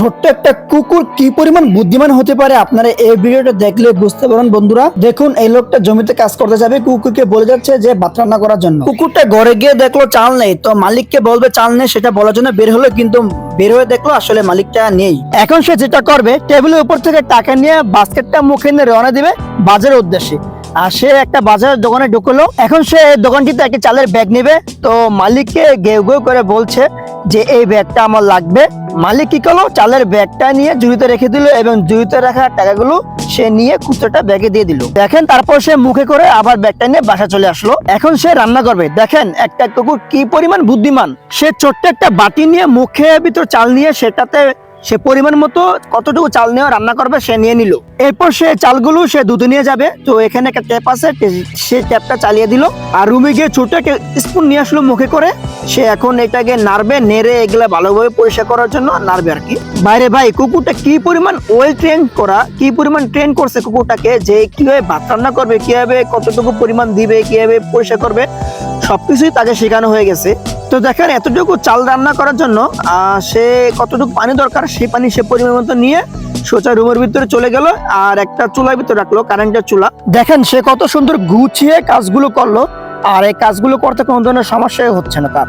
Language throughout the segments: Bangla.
ছোট্ট একটা কুকুর কি পরিমাণ বুদ্ধিমান হতে পারে আপনারা এই ভিডিওটা দেখলে বুঝতে পারেন বন্ধুরা। দেখুন, এই লোকটা জমিতে কাজ করতে যাবে, কুকুরকে বলে যাচ্ছে যে ভাত রান্না করার জন্য। কুকুরটা ঘরে গিয়ে দেখল চাল নেই, তো মালিককে বলবে চাল নেই, সেটা বলার জন্য বের হলো, কিন্তু বের হয়ে দেখল আসলে মালিকটা নেই। এখন সে যেটা করবে, টেবিলের উপর থেকে টাকা নিয়ে বাস্কেটটা মুখে নিয়ে রওনা দিবে বাজারের উদ্দেশ্যে। আর সে একটা বাজারের দোকানে ঢুকলো। এখন সে দোকানটিতে একটা চালের ব্যাগ নেবে। তো মালিককে গেউ গেউ করে বলছে যে, এই ব্যাগটা আমার লাগবে। মালিক কি করল? চালের ব্যাগটা নিয়ে জুড়িতে রেখে দিল এবং জুড়িতে রাখা টাকাগুলো সে নিয়ে কুচোটা ব্যাগে দিয়ে দিল। দেখেন, তারপর সে মুখে করে আবার ব্যাগটা নিয়ে বাসা চলে আসলো। এখন সে রান্না করবে। দেখেন, একটা কুকুর কি পরিমাণ বুদ্ধিমান। সে ছোট্ট একটা বাটি নিয়ে মুখে ভিতর চাল নিয়ে সেটাতে সে পরিমাণ মতো কতটুকু চাল নিয়ে রান্না করবে সে নিয়ে নিল। এরপর সে চালগুলো সে দুধে নিয়ে যাবে। তো এখানে একটা ট্যাপ আছে সে ট্যাপটা চালিয়ে দিল। আর রুমে গিয়ে ছোট একটা স্পুন নিয়ে আসলো মুখে করে। সে এখন এটাকে নাড়বে, নেড়ে এগুলা ভালোভাবে পরিষ্কার করার জন্য নাড়বে আর কি। বাইরে ভাই, কুকুরটা কি পরিমাণ ওয়েল ট্রেন করা, কি পরিমাণ ট্রেন করছে কুকুরটাকে, যে কীভাবে ভাত রান্না করবে, কীভাবে কতটুকু পরিমাণ দিবে, কীভাবে পরিষ্কার করবে, সবকিছুই তাকে শেখানো হয়ে গেছে। তো দেখেন, এতটুকু চাল রান্না করার জন্য সে কতটুকু পানি দরকার, সেই পানি সে পরিমাণ মতো নিয়ে সোজা রুমের ভিতরে চলে গেল আর একটা চুলার ভিতরে রাখল, কারেন্টের চুলা। দেখেন, সে কত সুন্দর গুছিয়ে কাজগুলো করল, আর এই কাজগুলো করতে কোনো ধরনের সমস্যাই হচ্ছে না তার।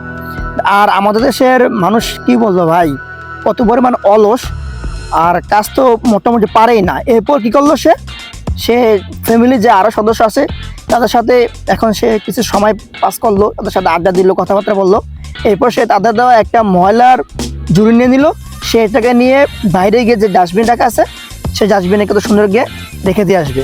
আর আমাদের দেশের মানুষ কি বলব ভাই, কত পরিমাণ অলস, আর কাজ তো মোটামুটি পারেই না। এরপর কি করল সে? সে ফ্যামিলি যে আরও সদস্য আছে, তাদের সাথে এখন সে কিছু সময় পাস করল, তাদের সাথে আড্ডা দিল, কথাবার্তা বলল। এরপর সে তাদের দেওয়া একটা ময়লার জুড়ি নিয়ে নিল। সে এটাকে নিয়ে বাইরে গিয়ে যে ডাস্টবিন রাখা আছে সে ডাস্টবিনে কত সুন্দর গিয়ে রেখে দিয়ে আসবে।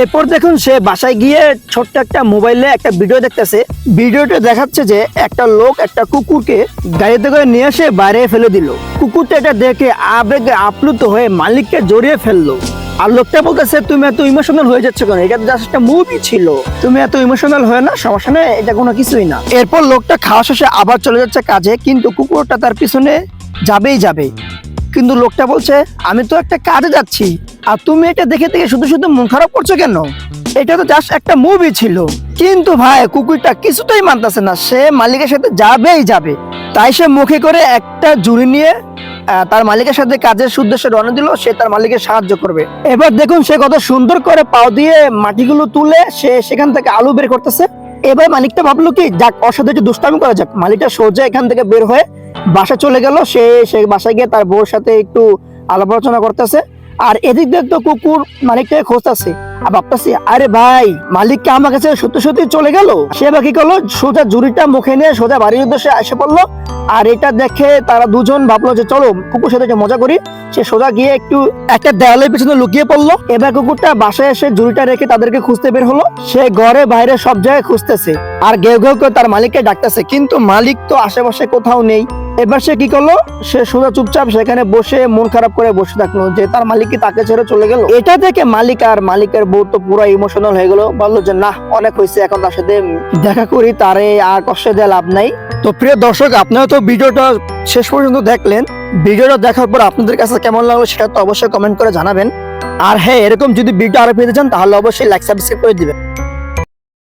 এরপর দেখুন সে বাসায় গিয়ে ছোট্ট একটা মোবাইলে একটা ভিডিও দেখতেছে। ভিডিওটা দেখাচ্ছে যে একটা লোক একটা কুকুরকে গাড়িতে করে নিয়ে এসে বাইরে ফেলে দিল। কুকুরটা এটা দেখে আবেগে আপ্লুত হয়ে মালিককে জড়িয়ে ফেলল। আর লোকটা বলতেছে, তুমি এত ইমোশনাল হয়ে যাচ্ছ কেন? এটা তো জাস্ট একটা মুভি ছিল। তুমি এত ইমোশনাল হয়ে না, সমস্যা নেই, এটা কোনো কিছুই না। এরপর লোকটা খাওয়া শেষে আবার চলে যাচ্ছে কাজে, কিন্তু কুকুরটা তার পিছনে যাবেই যাবে। কিন্তু লোকটা বলছে, আমি তো একটা কাজে যাচ্ছি, আর তুমি এটা দেখে দেখে শুধু শুধু মন খারাপ করছ কেন? এটা তো জাস্ট একটা মুভি ছিল। কিন্তু ভাই, কুকুরটা কিছুতেই মানতেছে না। সে মালিকের সাথে যাবেই যাবে। তাই সে মুখে করে একটা জুড়ি নিয়ে তার মালিকের সাথে কাজের উদ্দেশ্যে রওনা দিল। সে তার মালিকের সাহায্য করবে। এবার দেখুন সে কত সুন্দর করে পাও দিয়ে মাটিগুলো তুলে সে সেখান থেকে আলু বের করতেছে। এবার মালিকটা ভাবলো কি, যাক সাথে একটু দুষ্টামি করা যাক। মালিকটা সোজা এখান থেকে বের হয়ে বাসা চলে গেল। সে সে বাসায় গিয়ে তার বউর সাথে একটু আলাপ আলোচনা করতেছে। আর এদিক দিয়ে তো কুকুর মালিকটাকে খোঁজতেছে। আর ভাবতেছি, আরে ভাই মালিককে আমার কাছে সত্যি সত্যি চলে গেল? সে বা কি করল, সোজা জুড়িটা মুখে নিয়ে সোজা বাড়ির উদ্দেশ্যে এসে পড়ল। আর এটা দেখে তারা দুজন ভাবলো যে, চলো কুকুর সাথে মজা করি। সে সোজা গিয়ে একটু একটা দেওয়ালের পিছনে লুকিয়ে পড়ল। এবার কুকুরটা বাসায় এসে জুড়িটা রেখে তাদেরকে খুঁজতে বের হলো। সে ঘরে বাইরে সব জায়গায় খুঁজতেছে। আর গেউ গেউ করে তার মালিককে ডাকতেছে। কিন্তু মালিক তো আশেপাশে কোথাও নেই। এবার সে কি করল? সে সোজা চুপচাপ সেখানে বসে মন খারাপ করে বসে থাকল যে তার মালিক কি তাকে ছেড়ে চলে গেল। এটা দেখে মালিক আর মালিকের বউ তো পুরো ইমোশনাল হয়ে গেল। বলল যে না অনেক হয়েছে, এখন তার সাথে দেখা করি, তারে আর কষ্ট দেওয়া লাভ নাই। তো প্রিয় দর্শক, আপনারা তো ভিডিওটা শেষ পর্যন্ত দেখলেন। ভিডিওটা দেখার পর আপনাদের কাছে কেমন লাগল সেটা তো অবশ্যই কমেন্ট করে জানাবেন। আর হ্যাঁ এরকম যদি ভিডিও আরও পেতে চান, তাহলে অবশ্যই লাইক সাবস্ক্রাইব করে দিবেন।